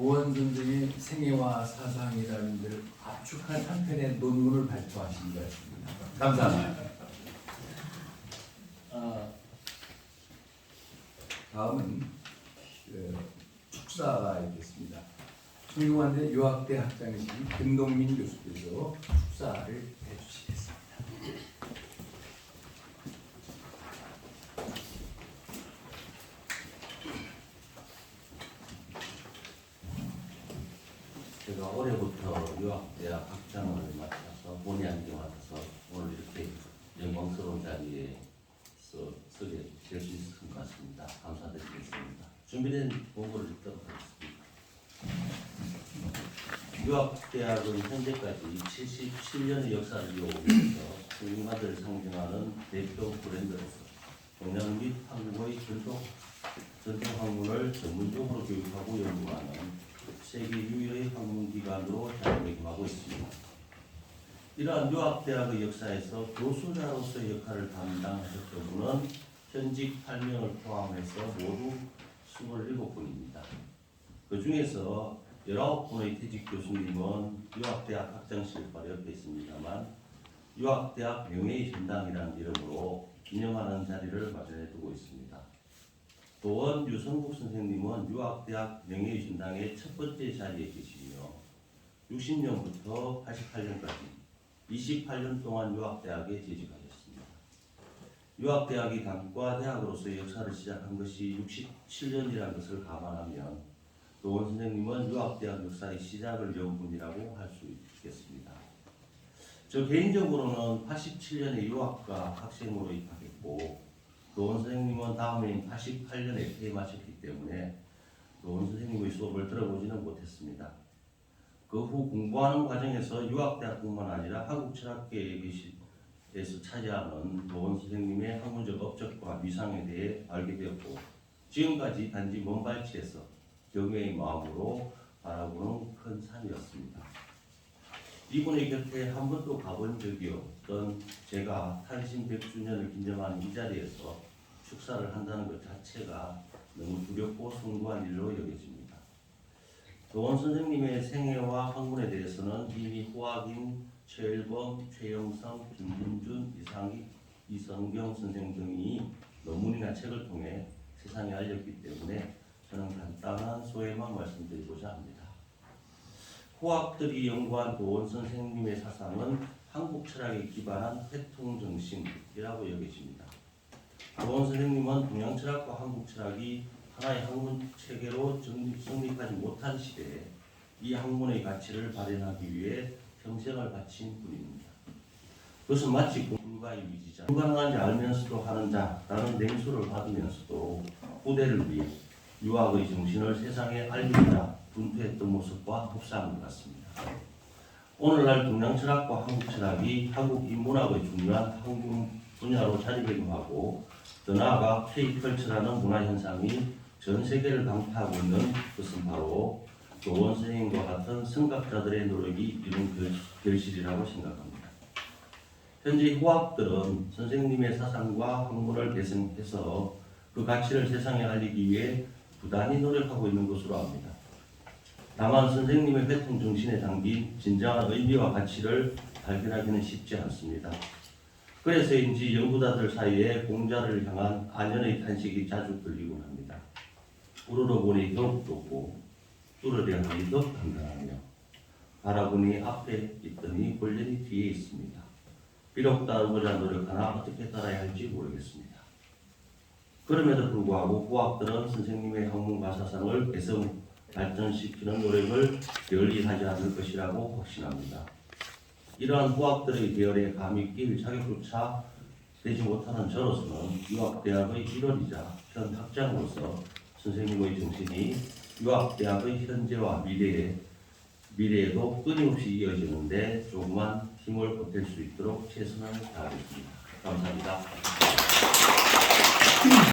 도원 선생의 생애와 사상이라는 들 압축한 한 편의 논문을 발표하신 것 같습니다. 감사합니다. 아, 다음은 그 축사가 있겠습니다. 중국한대 유학대 학장이신 김동민 교수께서 축사를 해주시겠습니다. 제가 올해부터 유학대학 학장을 맡아서 본의 아니게 맡아서 오늘 이렇게 영광스러운 자리에 서, 서게 될 수 있을 것 같습니다. 감사드리겠습니다. 준비된 공부를 읽도록 하겠습니다. 유학대학은 현재까지 77년의 역사를 이어오면서 승마를 상징하는 대표 브랜드로서 동양 및 한국의 전통, 전통 학문을 전문적으로 교육하고 연구하는 세계 유일의 학문기관으로 자리매김하고 있습니다. 이러한 유학대학의 역사에서 교수자로서의 역할을 담당하셨던 분은 현직 8명을 포함해서 모두 27분입니다. 그 중에서 19분의 퇴직 교수님은 유학대학 학장실과 옆에 있습니다만 유학대학 명예의 전당이라는 이름으로 기념하는 자리를 마련해 두고 있습니다. 도원 유성국 선생님은 유학대학 명예의 전당의 첫 번째 자리에 계시며 60년부터 88년까지 28년 동안 유학대학에 재직하셨습니다. 유학대학이 단과 대학으로서의 역사를 시작한 것이 67년이라는 것을 감안하면 도원 선생님은 유학대학 역사의 시작을 연 분이라고 할 수 있겠습니다. 저 개인적으로는 87년에 유학과 학생으로 입학했고 도원 선생님은 다음해인 88년에 퇴임하셨기 때문에 도원 선생님의 수업을 들어보지는 못했습니다. 그 후 공부하는 과정에서 유학대학뿐만 아니라 한국철학계에 계시에서 차지하는 도원 선생님의 학문적 업적과 위상에 대해 알게 되었고 지금까지 단지 먼 발치에서 경외의 마음으로 바라보는 큰 산이었습니다. 이분의 곁에 한 번도 가본 적이 없던 제가 탄신 100주년을 기념하는 이 자리에서 축사를 한다는 것 자체가 너무 두렵고 숭고한 일로 여겨집니다. 도원 선생님의 생애와 학문에 대해서는 이미 호학인 최일범, 최영성, 김민준, 이상희, 이성경 선생 등이 논문이나 책을 통해 세상에 알렸기 때문에 저는 간단한 소회만 말씀드리고자 합니다. 호학들이 연구한 도원 선생님의 사상은 한국 철학에 기반한 회통 정신이라고 여겨집니다. 도원 선생님은 동양 철학과 한국 철학이 하나의 학문 체계로 정립, 성립하지 못한 시대에 이 학문의 가치를 발현하기 위해 평생을 바친 분입니다. 그것은 마치 불가의 위지자, 불가능한지 알면서도 하는 자라는 냉수를 받으면서도 후대를 위해 유학의 정신을 세상에 알리자 분투했던 모습과 흡사한 것 같습니다. 오늘날 동양 철학과 한국 철학이 한국 인문학의 중요한 학문 분야로 자리매김하고 더 나아가 K컬처라는 문화현상이 전 세계를 강타하고 있는 것은 바로 조원 선생님과 같은 성각자들의 노력이 이룬 결- 결실이라고 생각합니다. 현재 호학들은 선생님의 사상과 학문을 계승해서 그 가치를 세상에 알리기 위해 부단히 노력하고 있는 것으로 압니다. 다만 선생님의 회통 정신에 담긴 진정한 의미와 가치를 발견하기는 쉽지 않습니다. 그래서인지 연구자들 사이에 공자를 향한 안연의 탄식이 자주 들리곤 합니다. 우러러보니 더욱 좁고 뚫어대하니 더욱 단단하며 바라보니 앞에 있더니 골련이 뒤에 있습니다. 비록 따르고자 노력하나 어떻게 따라야 할지 모르겠습니다. 그럼에도 불구하고 후학들은 선생님의 학문과 사상을 개성 발전시키는 노력을 게을리 하지 않을 것이라고 확신합니다. 이러한 후학들의 계열에 감히 낄 자격조차 되지 못하는 저로서는 유학대학의 일원이자 현 학장으로서 선생님의 정신이 유학대학의 현재와 미래에 미래에도 끊임없이 이어지는데 조그만 힘을 보탤 수 있도록 최선을 다하겠습니다. 감사합니다.